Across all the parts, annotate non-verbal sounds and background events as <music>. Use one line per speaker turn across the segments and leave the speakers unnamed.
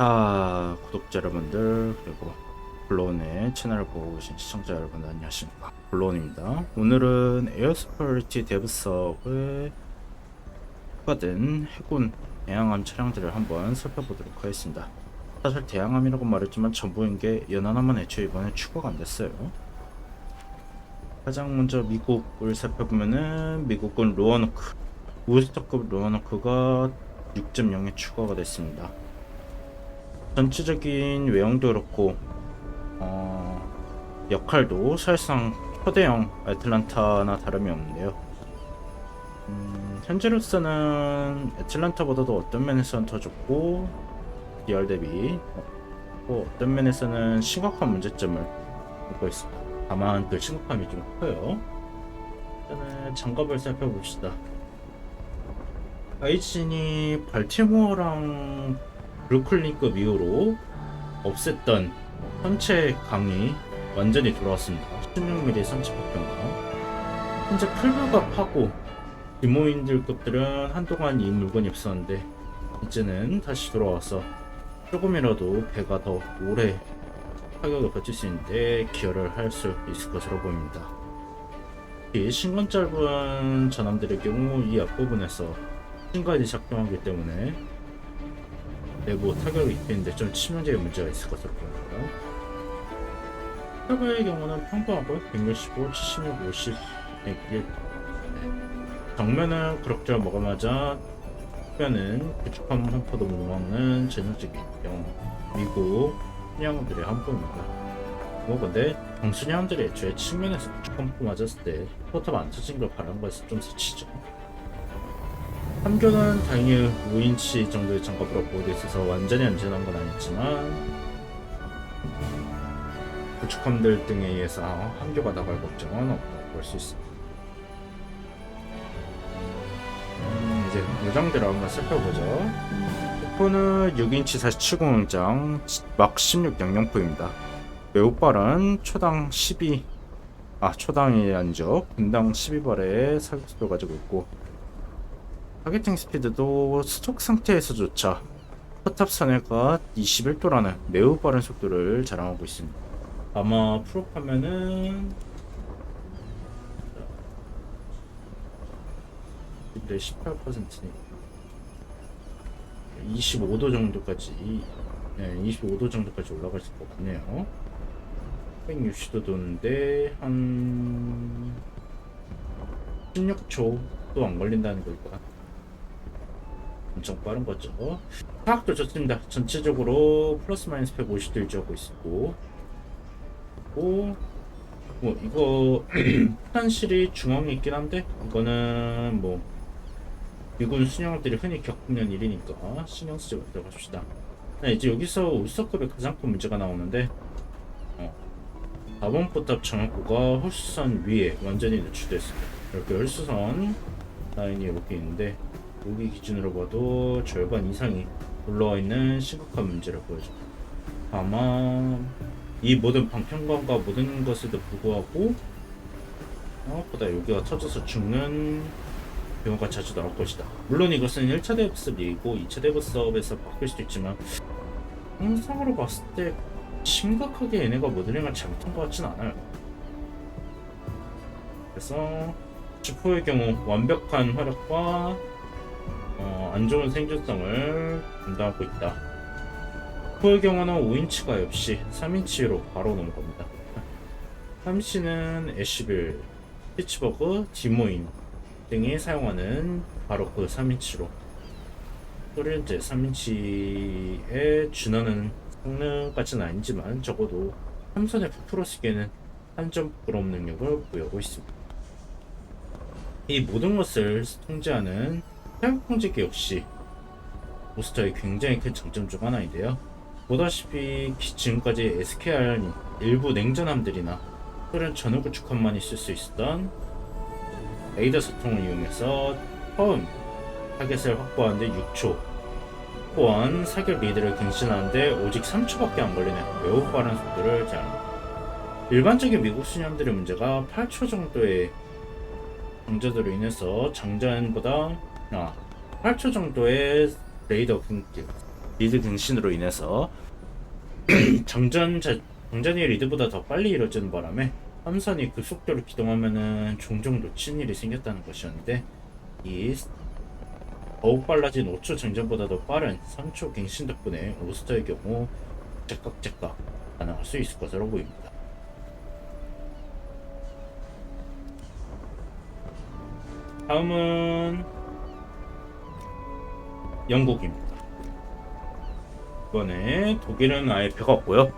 아, 구독자 여러분들 그리고 블론의 채널을 보고 계신 시청자 여러분 안녕하십니까? 블론입니다. 오늘은 에어스퍼리티 데브석에 추가된 해군 대항함 차량들을 한번 살펴보도록 하겠습니다. 사실 대항함이라고 말했지만 전부인 게 연하나만 애초에 이번에 추가가 안 됐어요. 가장 먼저 미국을 살펴보면은 미국은 로어노크 우스터급 로어노크가 6.0에 추가가 됐습니다 전체적인 외형도 그렇고 어, 역할도 사실상 초대형 애틀란타나 다름이 없는데요. 음, 현재로서는 애틀란타보다도 어떤 면에서는 더 좋고 DR 대비 또 어떤 면에서는 심각한 문제점을 갖고 있습니다. 다만 그 심각함이 좀 커요. 일단은 장갑을 살펴봅시다. 아이진이 발티모어랑 브루클린급 이후로 없앴던 선체 강이 완전히 돌아왔습니다. 16mm 선체 폭격과 현재 풀브가 파고 디모인들급들은 한동안 이 물건이 없었는데 이제는 다시 돌아와서 조금이라도 배가 더 오래 타격을 버틸 수 있는데 기여를 할 수 있을 것으로 보입니다. 이 신건 짧은 전함들의 경우 이 앞부분에서 신관이 작동하기 때문에 내부 타격이 있겠는데 좀 치명적인 문제가 있을 것으로 보입니다. 타격의 경우는 평범하고 165, 76, 50, 101 정면은 그럭저럭 먹어마자 후면은 구축함 한 포도 못 막는 전형적인 경우 미국 순양들의 함포입니다. 뭐 근데 정순양들이 애초에 측면에서 구축함 포 맞았을 때 포탑 안 터진 걸 바라는 거에서 좀 스치죠. 함교는 당연히 5인치 정도의 장갑으로 보호되어 있어서 완전히 안전한 건 아니지만 구축함들 등에 의해서 함교가 나갈 걱정은 없다고 볼 수 있습니다. 음, 이제 무장들을 한번 살펴보죠. 포는 6인치 47공장 막 16영영포입니다. 매우 빠른 초당 12, 아 초당이 아니죠. 분당 12발의 사격수를 가지고 있고 타겟팅 스피드도 스톡 상태에서조차 포탑 선회가 21도라는 매우 빠른 속도를 자랑하고 있습니다. 아마 풀업하면은 18%니까 25도 정도까지 네, 25도 정도까지 올라갈 수 같네요. 160도 도는데 한 16초도 안 걸린다는 거니까 엄청 빠른 거죠. 파악도 좋습니다. 전체적으로 플러스 마이너스 150도 유지하고 있고, 고, 뭐 이거 <clears throat> 화장실이 중앙에 있긴 한데 이거는 뭐 미군 순영들이 흔히 겪는 일이니까 신경 쓰지 말도록 합시다. 네, 이제 여기서 울서급의 가장 큰 문제가 나오는데 어, 4번 포탑 정확구가 홀수선 위에 완전히 노출됐습니다. 이렇게 홀수선 라인이 이렇게 있는데 여기 기준으로 봐도 절반 이상이 올라와 있는 심각한 문제를 보여줍니다. 다만 이 모든 방평관과 모든 것에도 불구하고 생각보다 여기가 터져서 죽는 경우가 자주 나올 것이다. 물론 이것은 1차 대부습이고 2차 대부습에서 바뀔 수도 있지만 항상으로 봤을 때 심각하게 얘네가 모델링을 잘못한 것 같진 않아요. 그래서 슈퍼의 경우 완벽한 활약과 어, 안 좋은 생존성을 담당하고 있다. 슈퍼의 경우는 5인치가 없이 3인치로 바로 넘어갑니다. 3인치는 애쉬빌, 피츠버그, 디모인 등이 사용하는 바로 그 3인치로 소련제 3인치에 준하는 성능까지는 아니지만 적어도 삼선의 프로스기에는 한점 부러움 능력을 보유하고 있습니다. 이 모든 것을 통제하는 태양 통제기 역시 부스터의 굉장히 큰 장점 중 하나인데요. 보다시피 기- 지금까지 SKR 일부 냉전함들이나 소련 전후 구축함만이 쓸수 있었던 레이더 소통을 이용해서 처음 타겟을 확보하는데 6초 또한 사격 리드를 갱신하는데 오직 3초밖에 안 걸리는 매우 빠른 속도를 자랑합니다. 일반적인 미국 수념들의 문제가 8초 정도의 강제도로 인해서 장전보다 아, 8초 정도의 레이더 끊기 리드 갱신으로 인해서 <clears throat> 정전 자, 정전이 리드보다 더 빨리 이루어지는 바람에 함선이 그 속도로 기동하면은 종종 놓친 일이 생겼다는 것이었는데 이 더욱 빨라진 5초 정전보다 더 빠른 3초 갱신 덕분에 오스터의 경우 제깍제깍 가능할 수 있을 것으로 보입니다. 다음은 영국입니다. 이번에 독일은 아예 배가 없고요.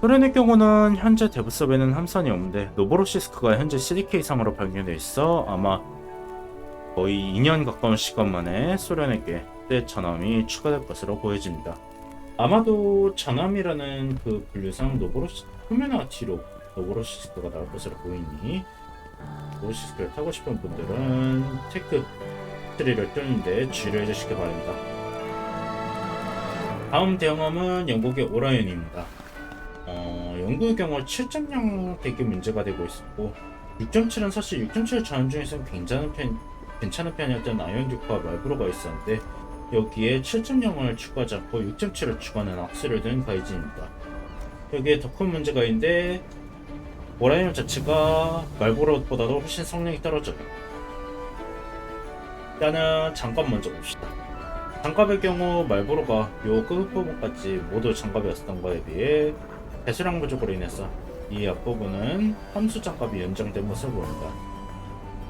소련의 경우는 현재 대부섭에는 함선이 없는데 노보로시스크가 현재 CDK 상으로 발견돼 있어 아마 거의 2년 가까운 시간 만에 소련에게 때 전함이 추가될 것으로 보여집니다. 아마도 전함이라는 그 분류상 노보로시 후메나 뒤로 노보로시스크가 나올 것으로 보이니 노보로시스크를 타고 싶은 분들은 테크 트리를 뚫는데 주의를 해주시기 바랍니다. 다음 대형함은 영국의 오라이언입니다. 어, 영국의 경우 7.0 되게 문제가 되고 있었고 6.7은 사실 6.7 전함 중에서는 굉장한 편, 괜찮은 편이었던 아이언듀크와 말브로가 있었는데 여기에 7.0을 추가하지 않고 6.7을 추가하는 악수를 든 가이진입니다. 여기에 더 큰 문제가 있는데 오라이언 자체가 말브로보다도 훨씬 성능이 떨어져요. 일단은 장갑 먼저 봅시다. 장갑의 경우 말보로가 요 끝부분까지 모두 장갑이었던 거에 비해 배수량 부족으로 인해서 이 앞부분은 함수 장갑이 연장된 것을 보입니다.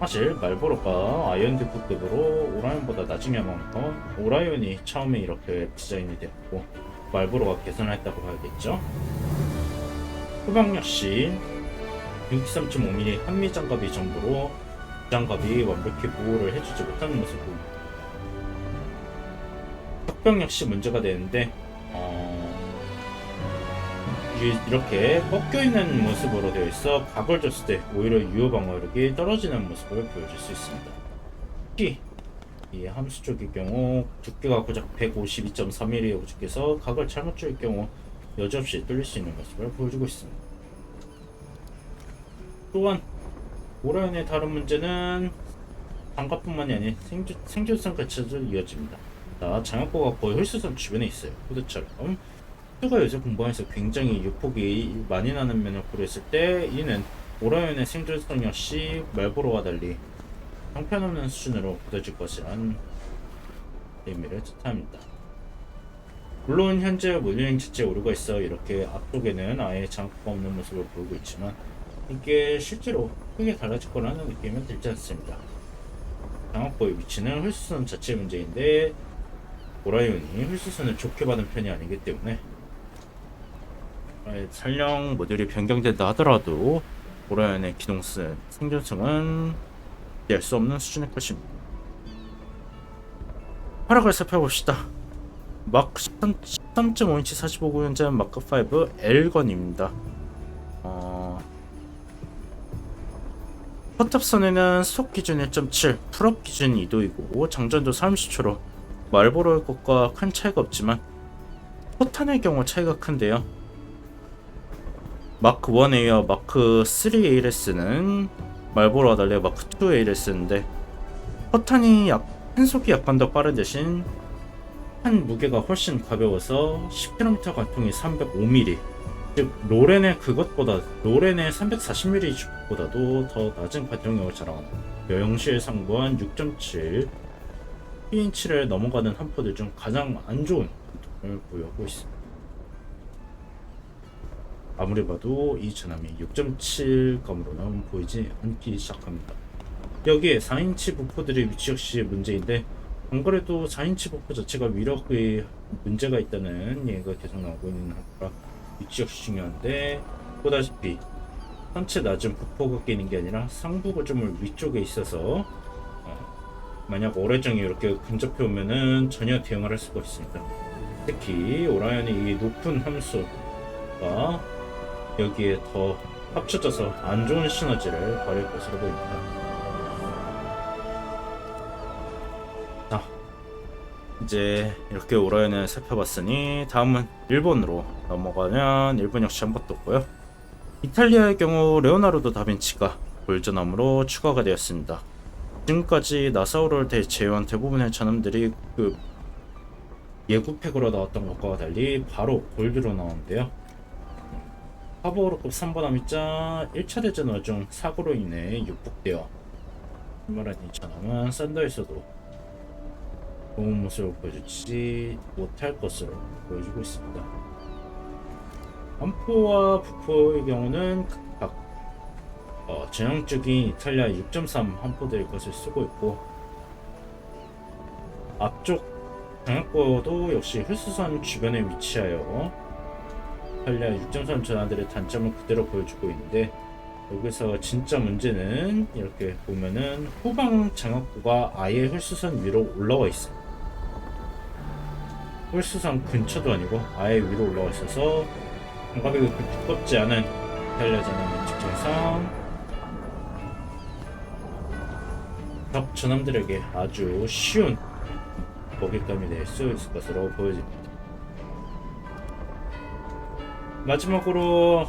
사실 말보로가 아이언 듀프급으로 오라이언보다 나중에 많고 오라이언이 처음에 이렇게 디자인이 되었고 말보로가 개선했다고 봐야겠죠. 후방 역시 63.5mm 한미 장갑이 전부로 장갑이 완벽히 보호를 해주지 못하는 모습을 보입니다. 턱병 역시 문제가 되는데 어, 이- 이렇게 꺾여 있는 모습으로 되어 있어 각을 줬을 때 오히려 유효 방어력이 떨어지는 모습을 보여줄 수 있습니다. 특히 이 함수 쪽의 경우 두께가 고작 152.3mm의 두께서 각을 잘못 줄 경우 여지없이 뚫릴 수 있는 모습을 보여주고 있습니다. 또한 오라인의 다른 문제는 장갑뿐만이 아닌 생존, 생존성 가치도 이어집니다. 자, 장갑고가 거의 홀수선 주변에 있어요. 후드처럼. 후드가 요새 공방에서 굉장히 유폭이 많이 나는 면을 고려했을 때 이는 오라인의 생존성 역시 말보로와 달리 형편없는 수준으로 굳어질 것이란 의미를 뜻합니다. 물론 현재 물류행 자체 오류가 있어 이렇게 앞쪽에는 아예 장갑가 없는 모습을 보이고 있지만 이게 실제로 크게 달라질 거라는 느낌은 들지 않습니다. 장학보의 위치는 홀수선 자체 문제인데 오라이온이 홀수선을 좋게 받은 편이 아니기 때문에 설령 모듈이 변경된다 하더라도 오라이온의 기동성 생존성은 낼 수 없는 수준일 것입니다. 하락을 살펴봅시다. 마크 13.5인치 45구연자 마크 5 L건입니다. 포탑선에는 스톡 기준 1.7, 풀업 기준 2도이고 장전도 30초로. 말보로의 것과 큰 차이가 없지만 포탄의 경우 차이가 큰데요. 마크 1A와 마크 3 ALS는 말보로와 달리 마크 2 ALS인데 포탄이 약, 한 속이 약간 더 빠른 대신 한 무게가 훨씬 가벼워서 10km 관통이 305mm 즉 로렌의 그것보다 로렌의 340mm 주보다도 더 낮은 관통력을 자랑하는 여영시에 상부한 6.7 P인치를 넘어가는 함포들 중 가장 안 좋은 관통을 보유하고 있습니다. 아무리 봐도 이 전함이 6.7감으로는 보이지 않기 시작합니다. 여기에 4인치 부포들의 위치 역시 문제인데 안 그래도 4인치 부포 자체가 위력의 문제가 있다는 얘기가 계속 나오고 있는 한라 위치 역시 중요한데 보다시피 전체 낮은 부포가 끼는 게 아니라 상부 구조물 위쪽에 있어서 어, 만약 오래정이 이렇게 근접해 오면은 전혀 대응을 할 수가 있습니다. 특히 오라이언이 이 높은 함수가 여기에 더 합쳐져서 안 좋은 시너지를 발휘할 것으로 보입니다. 이제 이렇게 오라이언을 살펴봤으니 다음은 일본으로 넘어가면 일본 역시 한 것도 없고요. 이탈리아의 경우 레오나르도 다빈치가 골전함으로 추가가 되었습니다. 지금까지 나사우를 대 제외한 대부분의 전함들이 그 예고팩으로 나왔던 것과 달리 바로 골드로 나오는데요. 하버로급 3번 아미자 1차 대전 와중 사고로 인해 육복되어 출마한 이차남은 썬더에서도 좋은 모습을 보여주지 못할 것으로 보여주고 있습니다. 안포와 부포의 경우는 각각 어, 전형적인 이탈리아 6.3 한포대의 것을 쓰고 있고 앞쪽 장악고도 역시 헬스선 주변에 위치하여 이탈리아 6.3 전환들의 단점을 그대로 보여주고 있는데 여기서 진짜 문제는 이렇게 보면은 후방 장악구가 아예 헬스선 위로 올라와 있어요. 헬스선 근처도 아니고 아예 위로 올라와 있어서 장갑이 그렇게 두껍지 않은 전환의 특징상 적 전함들에게 아주 쉬운 먹잇감이 될 수 있을 것으로 보여집니다. 마지막으로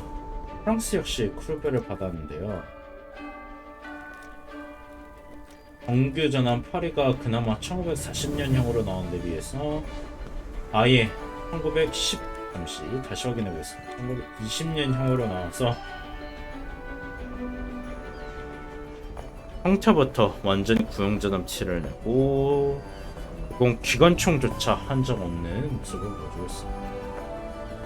프랑스 역시 크루베를 받았는데요. 정규 전함 파리가 그나마 1940년형으로 나온 데 비해서 아예 1910 잠시 다시 확인해 보겠습니다. 1920년형으로 나와서 형태부터 완전히 구형전함 칠을 내고 이건 기관총조차 한 적 없는 모습을 보여주고 있습니다.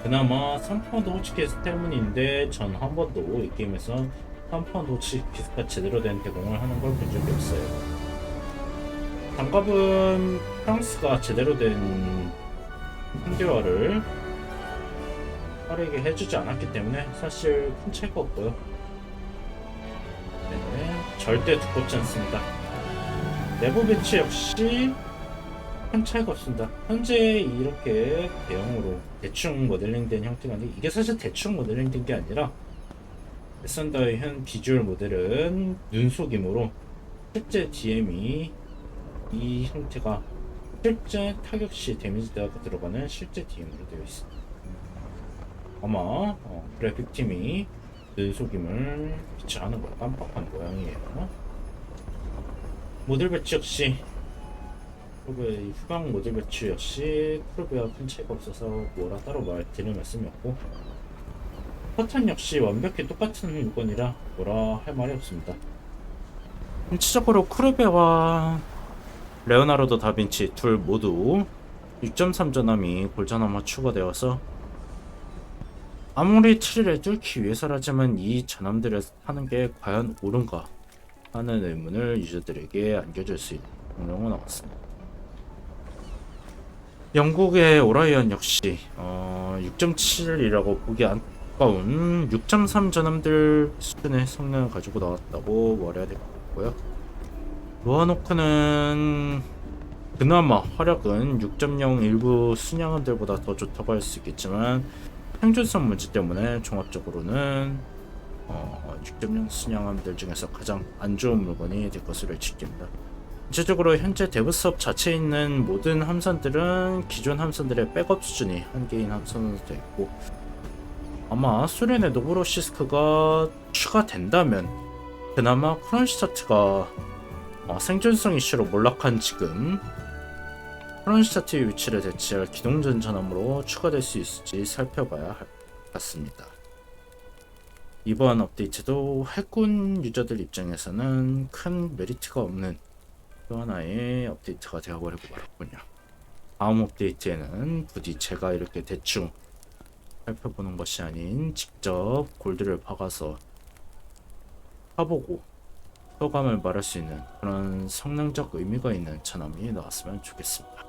그나마 3파운드 호치케이스 때문인데 전 한 번도 이 게임에서 3파운드 호치케이스가 제대로 된 대공을 하는 걸 본 적이 없어요. 장갑은 프랑스가 제대로 된 현대화를 빠르게 해주지 않았기 때문에 사실 큰 차이가 없고요. 네, 절대 두껍지 않습니다. 내부 배치 역시 큰 차이가 없습니다. 현재 이렇게 대형으로 대충 모델링된 형태가 아닌데 이게 사실 대충 모델링된 게 아니라 썬더의 현 비주얼 모델은 눈속임으로 실제 DM이 이 형태가 실제 타격 시 데미지 대가 들어가는 실제 DM으로 되어 있습니다. 아마 어, 그래픽 팀이 눈속임을 비춰하는 걸 깜빡한 모양이에요. 모델 배치 역시 크루베의 후방 모델 배치 역시 크루베와 큰 차이가 없어서 뭐라 따로 말드릴 말씀이 없고 퍼탄 역시 완벽히 똑같은 물건이라 뭐라 할 말이 없습니다. 전체적으로 크루베와 레오나르도 다빈치 둘 모두 6.3 전함이 골전함화 추가되어서 아무리 트리를 뚫기 위해서라지만 이 전함들을 하는 게 과연 옳은가 하는 의문을 유저들에게 안겨줄 수 있는 공룡은 나왔습니다. 영국의 오라이언 역시 어, 6.7이라고 보기 안타까운 6.3 전함들 수준의 성능을 가지고 나왔다고 말해야 될 것 같고요. 로아노크는 그나마 화력은 6.0 일부 순양함들보다 더 좋다고 할 수 있겠지만 생존성 문제 때문에 종합적으로는 어, 6.0 순양함들 중에서 가장 안 좋은 물건이 될 것으로 예측됩니다. 전체적으로 현재 데브 수업 자체에 있는 모든 함선들은 기존 함선들의 백업 수준이 한계인 함선으로 되어 있고 아마 소련의 노브로시스크가 추가된다면 그나마 크론슈타트가 어, 생존성 이슈로 몰락한 지금 크론슈타트의 위치를 대체할 기동전 전함으로 추가될 수 있을지 살펴봐야 할 것 같습니다. 이번 업데이트도 해군 유저들 입장에서는 큰 메리트가 없는 또 하나의 업데이트가 되어버리고 말았군요. 다음 업데이트에는 부디 제가 이렇게 대충 살펴보는 것이 아닌 직접 골드를 박아서 파보고 소감을 말할 수 있는 그런 성능적 의미가 있는 전함이 나왔으면 좋겠습니다.